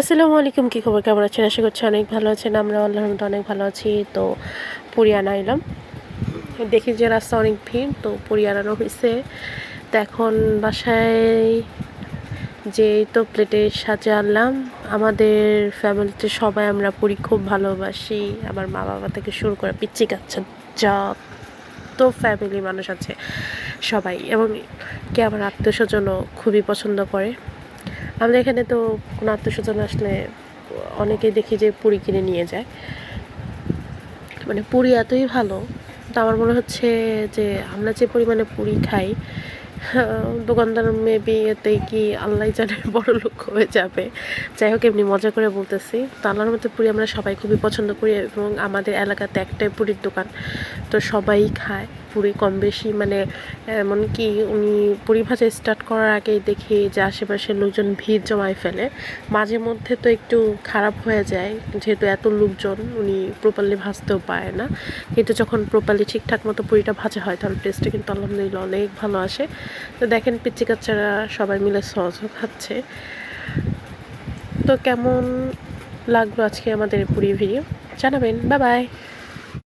আসসালামু আলাইকুম, কী খবর? কেমন আছেন? আশা করছি অনেক ভালো আছেন। আমরা আল্লাহর অনেক ভালো আছি। তো পুরী আনা এলাম। দেখি যে রাস্তা অনেক ভিড়, তো পুরী আনানো হয়েছে। তো এখন বাসায় যে তো প্লেটে সাজে আনলাম। আমাদের ফ্যামিলিতে সবাই আমরা পুরী খুব ভালোবাসি। আমার মা বাবা থেকে শুরু করে পিচ্ছি কাচ্চা যত ফ্যামিলি মানুষ আছে সবাই। এবং কে আমার আত্মীয় স্বজনও খুবই পছন্দ করে। আমাদের এখানে তো কোনো আত্মীয় স্বজন আসলে অনেকেই দেখি যে পুরি কিনে নিয়ে যায়। মানে পুরি এতই ভালো, তো আমার মনে হচ্ছে যে আমরা যে পরিমাণে পুরি খাই দোকানদার মেবি এতে কি আল্লাহ জানে বড় লোক হয়ে যাবে। যাই হোক, এমনি মজা করে বলতেছি। তো আল্লাহর মধ্যে পুরি আমরা সবাই খুবই পছন্দ করি এবং আমাদের এলাকাতে একটাই পুরীর দোকান, তো সবাই খায়। পুরি কম বেশি মানে এমনকি উনি পুরি ভাজা স্টার্ট করার আগেই দেখি যে আশেপাশে লোকজন ভিড় জমায় ফেলে। মাঝে মধ্যে তো একটু খারাপ হয়ে যায়, যেহেতু এত লোকজন উনি প্রপারলি ভাজতেও পারে না। কিন্তু যখন প্রপারলি ঠিকঠাক মতো পুরিটা ভাজা হয়, তাহলে টেস্টটা কিন্তু আলহামদুলিল্লাহ অনেক ভালো আসে। তো দেখেন, পিচ্চি কাচ্চারা সবাই মিলে সসও খাচ্ছে। তো কেমন লাগল আজকে আমাদের পুরি ভিডিও জানাবেন। Bye bye